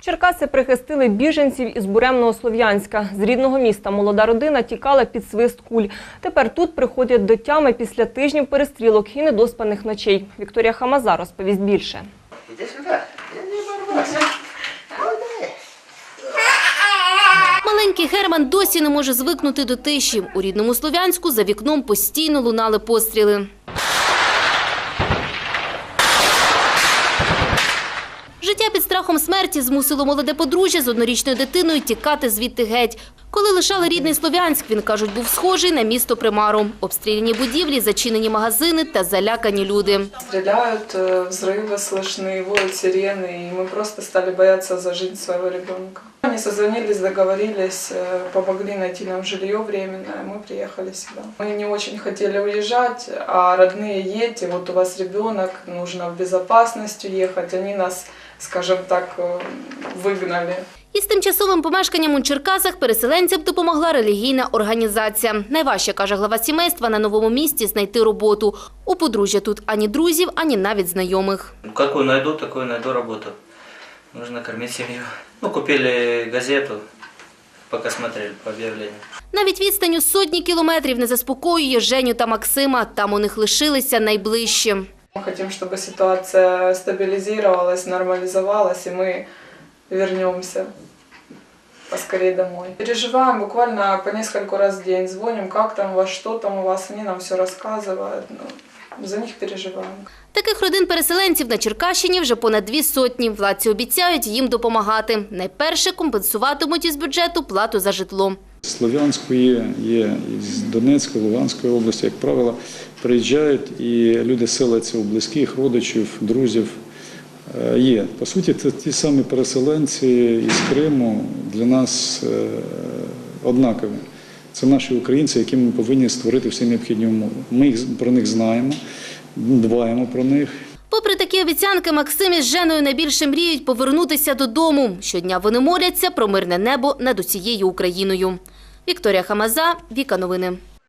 Черкаси прихистили біженців із буремного Слов'янська. З рідного міста молода родина тікала під свист куль. Тепер тут приходять до тями після тижнів перестрілок і недоспаних ночей. Вікторія Хамаза розповість більше. Маленький Герман досі не може звикнути до тиші. У рідному Слов'янську за вікном постійно лунали постріли. Життя під страхом смерті змусило молоде подружжя з однорічною дитиною тікати звідти геть. Коли лишали рідний Слов'янськ, він, кажуть, був схожий на місто Примару. Обстріляні будівлі, зачинені магазини та залякані люди. Стреляют, э, взрывы слышны, воют сирены, и мы просто стали бояться за жизнь своего ребенка. Они созвонились, договорились, э, помогли найти нам жилье временное, мы приехали сюда. Мы не очень хотели уезжать, а родные едьте, вот у вас ребенок, нужно в безопасность уехать. Они нас, скажем так, э, выгнали. Із тимчасовим помешканням у Черкасах переселенцям допомогла релігійна організація. Найважче, каже глава сімейства, на новому місці знайти роботу. У подружжя тут ані друзів, ані навіть знайомих. Ну, Какую найду, такую найду работу. Нужно кормить семью. Ну, купили газету, пока смотрели по объявлению. Навіть відстань у сотні кілометрів не заспокоює Женю та Максима. Там у них лишилися найближчі. Мы хотим, чтобы ситуация стабилизировалась, нормализовалась, и мы вернемся поскорее домой. Переживаем буквально по нескольку раз в день, звоним, как там у вас, что там у вас, они нам все рассказывают. Ну, за них переживаем. Таких родин переселенців на Черкащині вже понад дві сотні. Владці обіцяють їм допомагати. Найперше компенсуватимуть із бюджету плату за житло. З Слов'янської є із Донецької, Луганської області, як правило, приїжджають і люди селяться у близьких, родичів, друзів. Е, Є. По суті, це ті самі переселенці із Криму для нас е, однакові. Це наші українці, яким ми повинні створити всі необхідні умови. Ми про них знаємо, дбаємо про них. Такі обіцянки, Максим із Женою найбільше мріють повернутися додому. Щодня вони моляться про мирне небо над усією Україною. Вікторія Хамаза, Віка Новини.